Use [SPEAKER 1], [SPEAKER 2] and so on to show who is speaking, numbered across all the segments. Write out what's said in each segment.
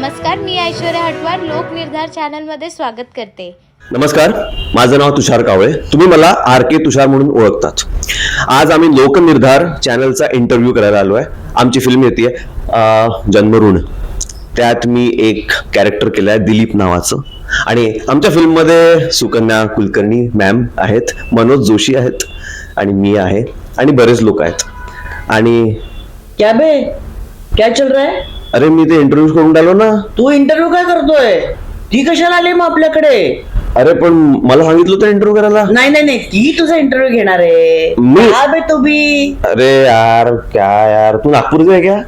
[SPEAKER 1] नमस्कार मी ऐश्वर्या हटवार लोकनिर्धार चॅनलमध्ये स्वागत करते.
[SPEAKER 2] नमस्कार माझं नाव तुषार कावळे. तुम्ही मला आर के तुषार म्हणून ओळखतात. आज आम्ही लोकनिर्धार चॅनलचा इंटरव्ह्यू करायला आलो आहे. आमची फिल्म येते जन्मऋण त्यात मी एक कॅरेक्टर केलं आहे दिलीप नावाचं. आणि आमच्या फिल्ममध्ये सुकन्या कुलकर्णी मॅम आहेत मनोज जोशी आहेत आणि मी आहे आणि बरेच लोक आहेत. आणि
[SPEAKER 3] क्या बे? क्या चल रहा है?
[SPEAKER 2] अरे मी ते इंटरव्ह्यू करून आलो ना.
[SPEAKER 3] तू इंटरव्ह्यू काय करतोय? ती कशाला आली मग आपल्याकडे?
[SPEAKER 2] अरे पण मला सांगितलं होतं इंटरव्ह्यू करायला.
[SPEAKER 3] नाही नाही नाही. ती तुझा इंटरव्ह्यू घेणार आहे.
[SPEAKER 2] मी-
[SPEAKER 3] हा बे तू बी.
[SPEAKER 2] अरे यार क्या यार. तू नागपूरचा आहे क्या?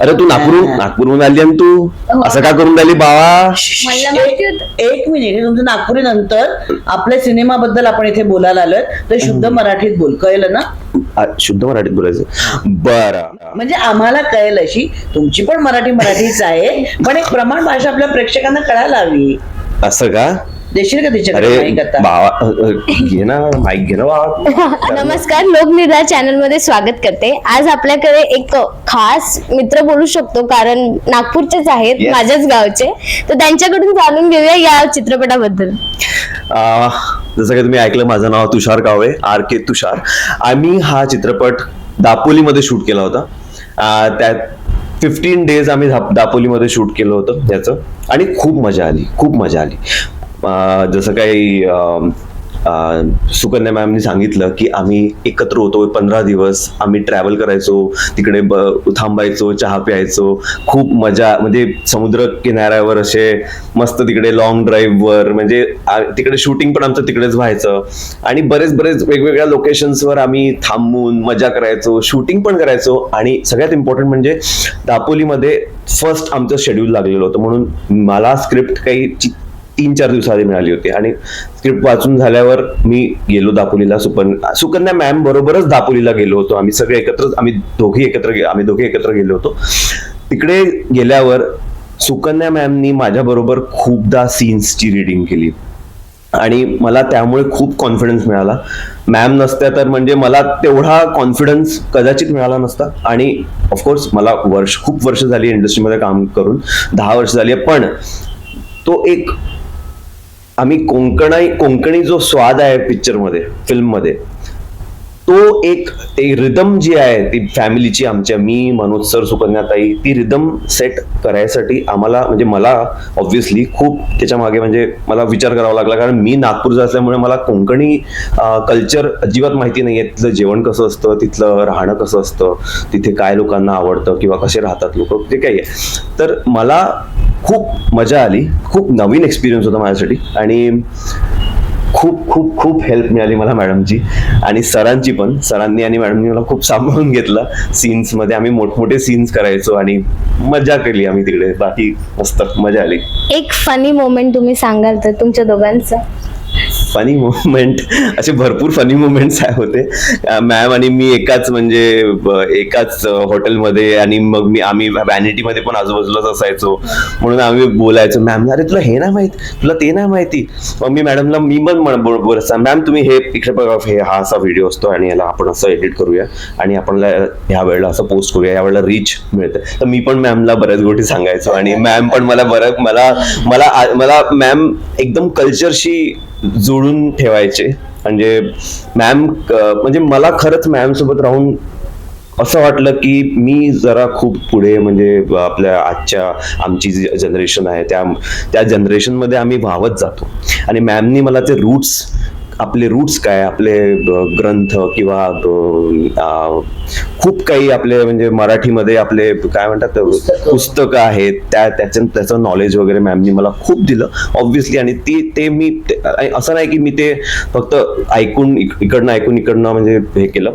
[SPEAKER 2] अरे तू नागपूर नागपूरहून आली आणि तू? असं का करून राहिली बाबा?
[SPEAKER 1] मला माहिती होतं.
[SPEAKER 3] एक मिनिट हे तुमचं नागपुरी नंतर आपल्या सिनेमाबद्दल आपण इथे बोलायला आलोय. तर शुद्ध मराठीत बोल. कळलं ना?
[SPEAKER 2] आ, शुद्ध मराठीत बोलायचं. बरं.
[SPEAKER 3] म्हणजे आम्हाला कळेल अशी. तुमची पण मराठी मराठीच आहे पण एक प्रमाण भाषा आपल्या प्रेक्षकांना कळायला हवी.
[SPEAKER 2] असं का?
[SPEAKER 3] देशील का तिच्याकडे
[SPEAKER 2] माईक घे
[SPEAKER 1] नमस्कार लोकनिर्धार चॅनलमध्ये स्वागत करते. आज आपल्याकडे एक खास मित्र बोलू शकतो कारण नागपूरचेच आहेत. माझ्याच गावचे. तर त्यांच्याकडून जाणून घेऊया या चित्रपटाबद्दल.
[SPEAKER 2] जसं की तुम्ही ऐकलं माझं नाव तुषार कावळे आर के तुषार. आम्ही हा चित्रपट दापोलीमध्ये शूट केला होता. त्यात फिफ्टीन डेज आम्ही दापोलीमध्ये शूट केलं होतं त्याचं आणि खूप मजा आली खूप मजा आली. जसं काही सुकन्या मॅमनी सांगितलं की आम्ही एकत्र होतो पंधरा दिवस आम्ही ट्रॅव्हल करायचो तिकडे ब- थांबायचो चहा प्यायचो. खूप मजा म्हणजे समुद्र किनाऱ्यावर असे मस्त तिकडे लॉंग ड्राईव्हवर म्हणजे आ- तिकडे शूटिंग पण आमचं तिकडेच व्हायचं. आणि बरेच बरेच वेगवेगळ्या लोकेशन्सवर आम्ही थांबून मजा करायचो शूटिंग पण करायचो. आणि सगळ्यात इम्पॉर्टंट म्हणजे दापोलीमध्ये फर्स्ट आमचं शेड्यूल लागलेलं होतं. म्हणून मला स्क्रिप्ट काही चि- तीन चार दिवसाआधी मिळाली होती. आणि स्क्रिप्ट वाचून झाल्यावर मी गेलो दापोलीला. सुपन सुकन्या मॅम बरोबरच दापोलीला गेलो होतो. आम्ही सगळे एकत्र आम्ही दोघे एकत्र आम्ही दोघे एकत्र गेलो होतो. तिकडे गेल्यावर सुकन्या मॅमनी माझ्या बरोबर खूपदा सीन्सची रिडिंग केली. आणि मला त्यामुळे खूप कॉन्फिडन्स मिळाला. मॅम नसत्या तर म्हणजे मला तेवढा कॉन्फिडन्स कदाचित मिळाला नसता. आणि ऑफकोर्स मला वर्ष खूप वर्ष झाली इंडस्ट्रीमध्ये काम करून. दहा वर्ष झाली आहे. पण तो एक आम्ही कोंकणाई कोंकणी जो स्वाद आहे पिक्चरमध्ये फिल्ममध्ये तो एक ते रिदम जी आहे ती फॅमिलीची आमच्या मी मनोज सर सुकन्याताई ती रिदम सेट करायसाठी आम्हाला म्हणजे मला ऑब्व्हियसली खूप त्याच्यामागे म्हणजे मला विचार करावा लागला. कारण मी नागपूरचा असल्यामुळे मला कोंकणी कल्चर अजिबात माहिती नाही आहे तिथलं जेवण कसं असतं तिथलं राहणं कसं असतं तिथे काय लोकांना आवडतं किंवा कसे राहतात लोक ते काही आहे. तर मला खूप मजा आली. खूप नवीन एक्सपिरियन्स होता माझ्यासाठी. आणि खूप खूप खूप हेल्प मिळाली मला मॅडमची. आणि सरांची पण. सरांनी आणि मॅडमनी मला खूप सांभाळून घेतलं. सीन्समध्ये आम्ही मोठमोठे सीन्स करायचो आणि मजा केली आम्ही तिकडे. बाकी मस्त मजा आली.
[SPEAKER 1] एक फनी मोमेंट तुम्ही सांगाल तर तुमच्या दोघांचं.
[SPEAKER 2] फनी मुवमेंट असे भरपूर फनी मुवमेंट्स होते. मॅम आणि मी एकाच म्हणजे एकाच हॉटेलमध्ये आणि मग मी आम्ही व्हॅनिटीमध्ये पण आजूबाजूलाच असायचो. म्हणून आम्ही बोलायचो मॅम अरे तुला हे नाही माहीत? तुला ते नाही माहिती? मग मी मॅडमला मी पण म्हण- मॅम तुम्ही हे पिक्चर बघा हे हा असा व्हिडिओ असतो आणि याला आपण असं एडिट करूया आणि आपण ह्या वेळेला असं पोस्ट करूया या वेळेला रीच मिळतं. तर मी पण मॅमला बऱ्याच गोष्टी सांगायचो आणि मॅम पण मला बरं मला मला मला मॅम एकदम कल्चरशी जोडून ठेवायचे. म्हणजे मॅम म्हणजे मला खरंच मॅम सोबत राहून असं वाटलं की मी जरा खूप पुढे म्हणजे आपल्या आजच्या आमची जी जनरेशन आहे त्या त्या जनरेशनमध्ये आम्ही व्हावत जातो. आणि मॅमनी मला ते रूट्स आपले रूट्स काय आपले ग्रंथ किंवा खूप काही आपले म्हणजे मराठीमध्ये आपले काय म्हणतात पुस्तकं. आहेत. त्या त्याचं त्याचं नॉलेज वगैरे मॅमनी मला खूप दिलं. ऑब्व्हियसली आणि ती ते मी असं नाही की मी ते फक्त ऐकून इक- इकडनं ऐकून इकडनं म्हणजे हे केलं.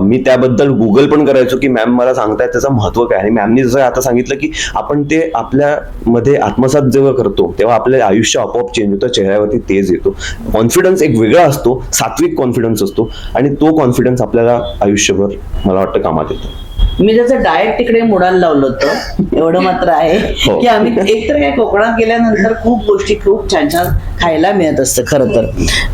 [SPEAKER 2] मी त्याबद्दल गुगल पण करायचो की मॅम मला सांगतायत त्याचं महत्त्व काय? आणि मॅमनी जसं आता सांगितलं की आपण ते आपल्यामध्ये आत्मसात जेव्हा करतो तेव्हा आपलं आयुष्य आपोआप चेंज होतं चेहऱ्यावरती तेज येतो. कॉन्फिडन्स एक वेगळा असतो सात्विक कॉन्फिडन्स असतो आणि तो कॉन्फिडन्स आपल्याला आयुष्यभर मला वाटतं कामात येतो.
[SPEAKER 3] मी त्याचं डाएट तिकडे मोडायला लावलं होतं एवढं मात्र आहे
[SPEAKER 2] हो.
[SPEAKER 3] की आम्ही एकतर काय कोकणात गेल्यानंतर खूप गोष्टी खूप छान छान खायला मिळत असतं खरं तर.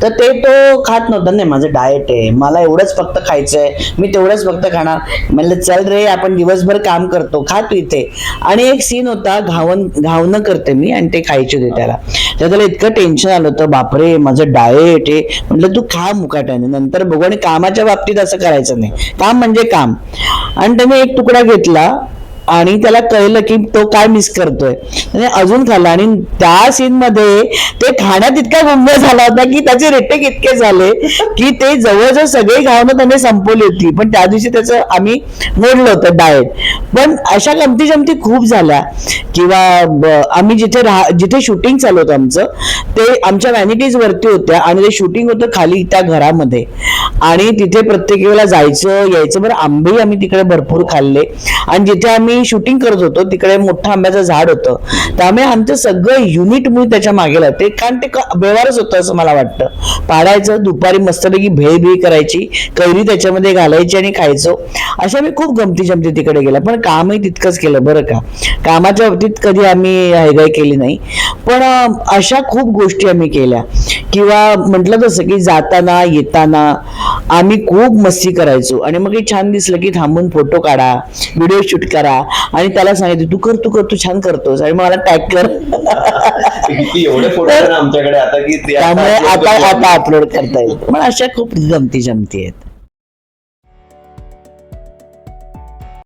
[SPEAKER 3] तर ते तो खात नव्हता नाही माझं डाएट आहे. मला एवढंच फक्त खायचंय मी तेवढंच फक्त खाणार. म्हणलं चल रे आपण दिवसभर काम करतो खा तू इथे. आणि एक सीन होता घावन घावणं करते मी आणि ते खायचे होते त्याला. तर त्याला इतकं टेन्शन आलं होतं बापरे माझं डाएट हे म्हटलं तू खा मुकाट्याने नंतर बघू. आणि कामाच्या बाबतीत असं करायचं नाही. काम म्हणजे काम. आणि त्याने एक तुकडा घेतला आणि त्याला कळलं की तो काय मिस करतोय. आणि अजून खाल्ला आणि त्या सीन मध्ये ते खाण्यात इतका गुंग झाला होता की त्याचे रेटेक इतके झाले की ते जवळजवळ सगळे घावणं त्याने संपवली होती. पण त्या दिवशी त्याचं आम्ही मोडलं होतं डाएट पण अशा गमती जमती खूप झाल्या. किंवा आम्ही जिथे राहा जिथे शूटिंग चालू होतं आमचं ते आमच्या व्हॅनिटीज वरती होत्या आणि ते शूटिंग होतं खाली त्या घरामध्ये. आणि तिथे प्रत्येक वेळेला जायचं यायचं बरं आंबेही आम्ही तिकडे भरपूर खाल्ले. आणि जिथे आम्ही शूटिंग करत होतो. तिकडे मोठं आंब्याचं झाड होतं. त्यामुळे आमचं सगळं युनिट मी त्याच्यामागे लागते कारण ते व्यवहारच होतं असं मला वाटतं. पाडायचं दुपारी मस्तपैकी भेळ भेळ करायची कैरी त्याच्यामध्ये घालायची आणि खायचो. अशा मी खूप गमती जमती तिकडे गेल्या. पण कामही तितकंच केलं बरं का. कामाच्या बाबतीत कधी आम्ही हैगाई केली नाही. पण अशा खूप गोष्टी आम्ही केल्या. किंवा म्हटलं तसं की जाताना येताना आम्ही खूप मस्ती करायचो. आणि मग हे छान दिसलं की थांबून फोटो काढा व्हिडिओ शूट करा. आणि त्याला सांगितलं तू कर तू कर तू छान करतोस. आणि मला टॅग कर. त्यामुळे आता आता अपलोड करता येईल. पण अशा खूप गमती जमती आहेत.